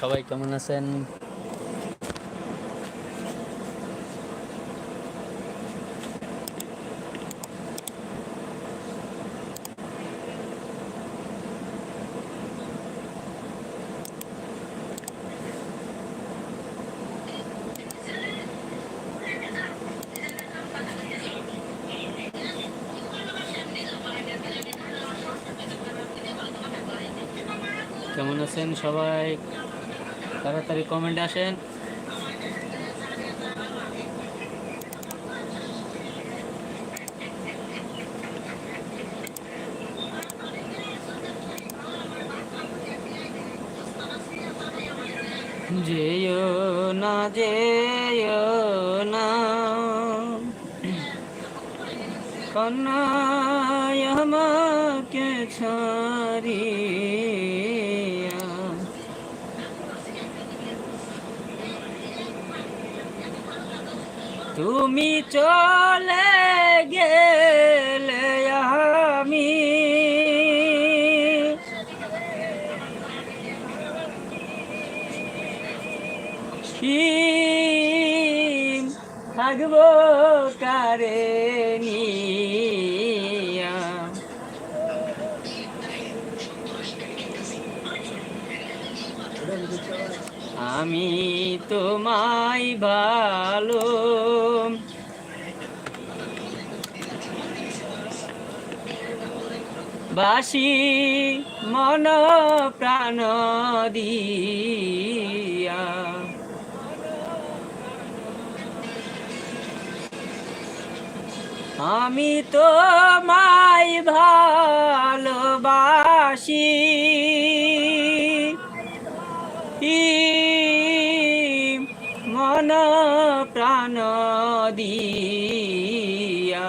সবাই কেমন আছেন? কেমন আছেন সবাই? তাড়াতাড়ি কমেন্টে আসেন। যেও না যেও না। কন্যায় আমাকে ছাড়িয়া তুমি চলে গেলে আমি থাকব কারে আমি তোমায় ভালো বাসি মন প্রাণ দিয়া। আমি তো মাই ভালোবাসি ই মন প্রাণ দিয়া।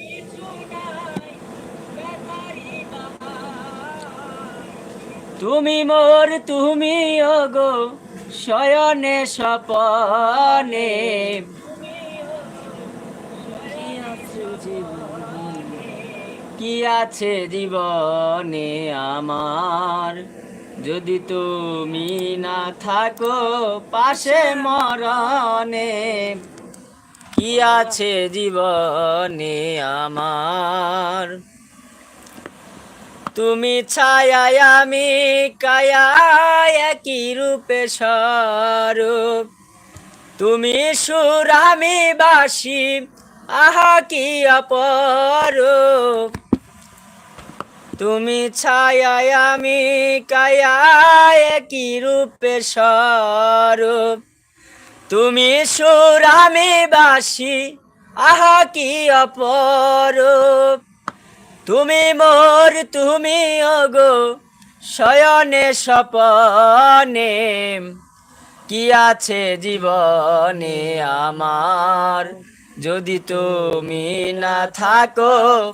তুমি মোর, তুমি গো শয়নে স্বপনে। কি আছে জীবনে আমার? যদি তুমি না থাকো পাশে মরণে, কি আছে জীবনে আমার? তুমি ছায়ায় আমি কায়া একই রূপে স্বরূপ। তুমি সুর আমি বাসি, আহা কি অপরূপ। তুমি ছায়ায় আমি কায়া একই রূপে স্বরূপ। তুমি সুর আমি বাসি, আহা কি অপরূপ। তুমি মোর, তুমি অগো, শয়নে স্বপনে। কি আছে জীবনে আমার? যদি তুমি না থাকো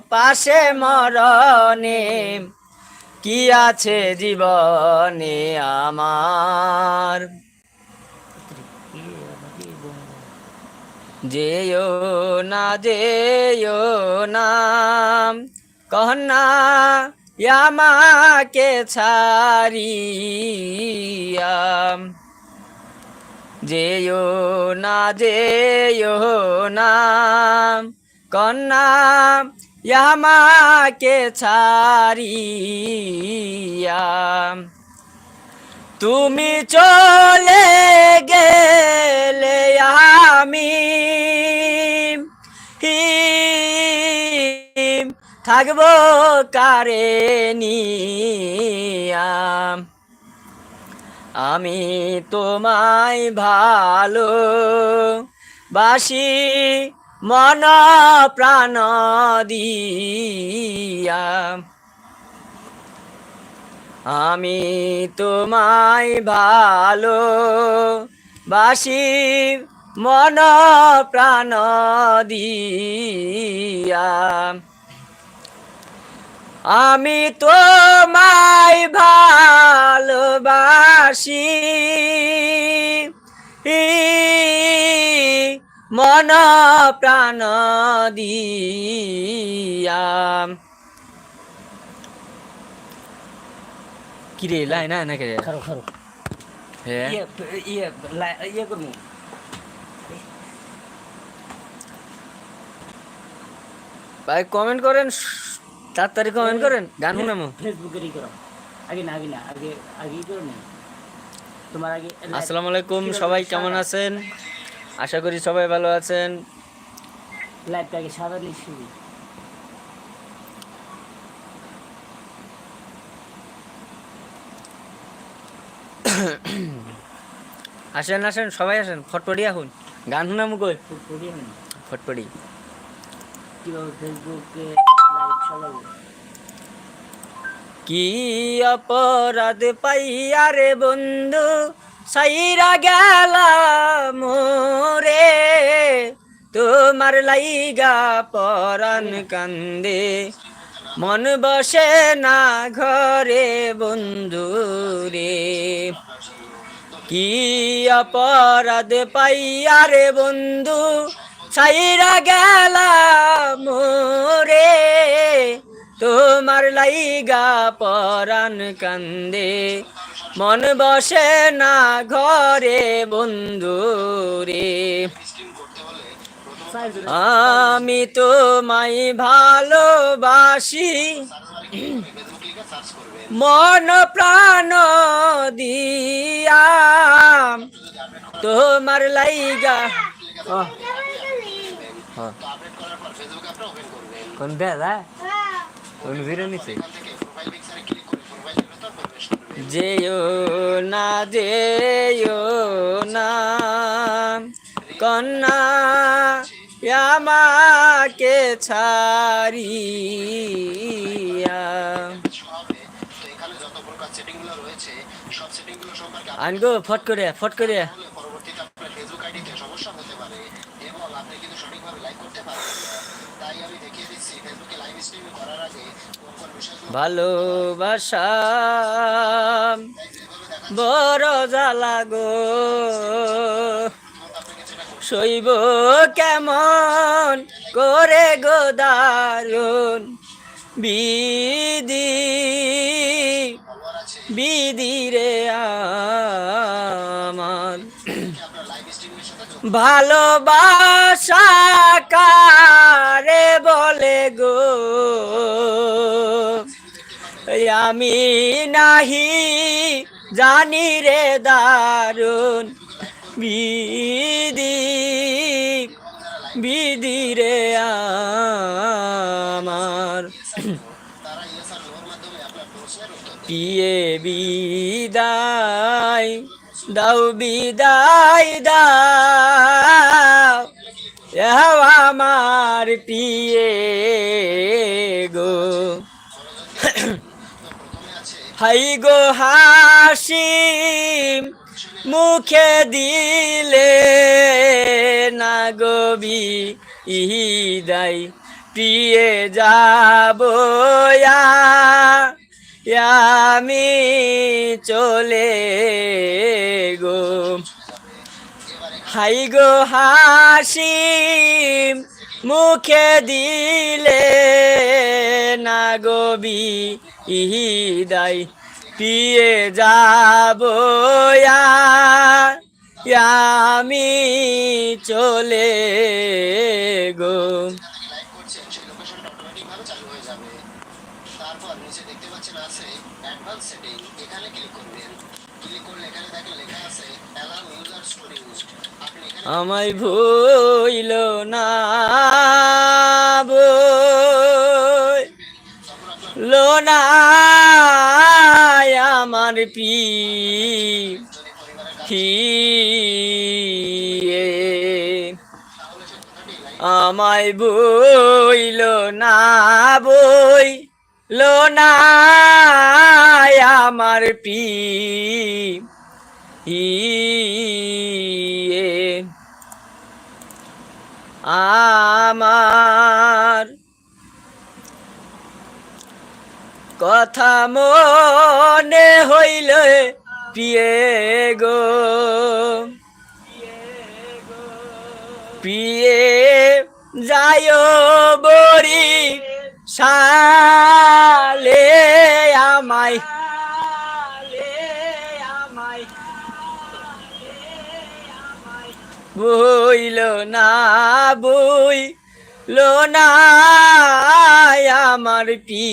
পাশে মরণে, কি আছে জীবনে আমার? যেও না যেও না। কহনা আমাকে ছাড়িয়া। যেও না যেও না কন্যা আমাকে ছাড়িয়া। তুমি চলে গেলে থাকব কারে নিয়া। আমি তোমায় ভালো বাসি মন প্রাণ দিয়া। আমি তোমায় ভালো বাসি মন প্রাণ দিয়া। আমি তোমায় ভালোবাসি। মন প্রাণ দিয়া। কিরে লাই না না কে খারো খারো। হ্যাঁ ইয়ে ইয়ে ইয়ে করব? ভাই কমেন্ট করেন তাড়াতাড়ি কমেন্ট করেন গান শুনামো ফেসবুকেরই করো। আগে না আগে না আগে আগেই করো না তোমার আগে আসসালামু আলাইকুম সবাই কেমন আছেন? আশা করি সবাই ভালো আছেন। লাইভটা আগে সাদা লিখছি আসেন আসেন সবাই আসেন ফটফটি এখন গান শুনামু কই? আমি ফটফটি কীভাবে ফেসবুকে কি অপরাধ পাইয়া রে বন্ধু? সাইরা গেল মোরে তোমার লাইগা পরাণ কান্দে। মন বসে না ঘরে বন্ধু রে। কি অপরাধ পাইয়া রে বন্ধু? সাইরা গেল মোরে তোমার লাইগা পরাণ কান্দে। মন বসে না ঘরে বন্ধু রে। আমি তোমায় ভালোবাসি। মন প্রাণ দিয়া। তোমার লাইগা। কোন দাদা কোন বিরিয়ানিতে যেও না যেও না কন্যা আমাকে ছাড়িয়া। আনগো ফট করে ফট করে। ভালোবাসা বড় জ্বালা গো, শৈব কেমন করে গো দারুণ বিদি বিধি রে আমার। ভালোবাসা কারে বলে গো? আমি নাহি, জানি রে দারুণ বিদি বিদি রে আমার। পিয়ে বিদায়, দাও বিদায়, দাও। আমার পিয়ে গো। হাই গো হাসি মুখে দিলে না গবি ইদাই পিয়ে যাব আমি চলে গো। হাই গো হাসি মুখে দিলে না গবি ইদাই পিয়ে যাব আমি চলে গো। আমায় ভুইল না লোনা আমার পি আমায় বইল না বই লোনা আমার পি আমার কথা মনে হইল পিয়ে গো। পিয়ে যায় বরি সালে আমায়। বইল না বই লোনা আমার পি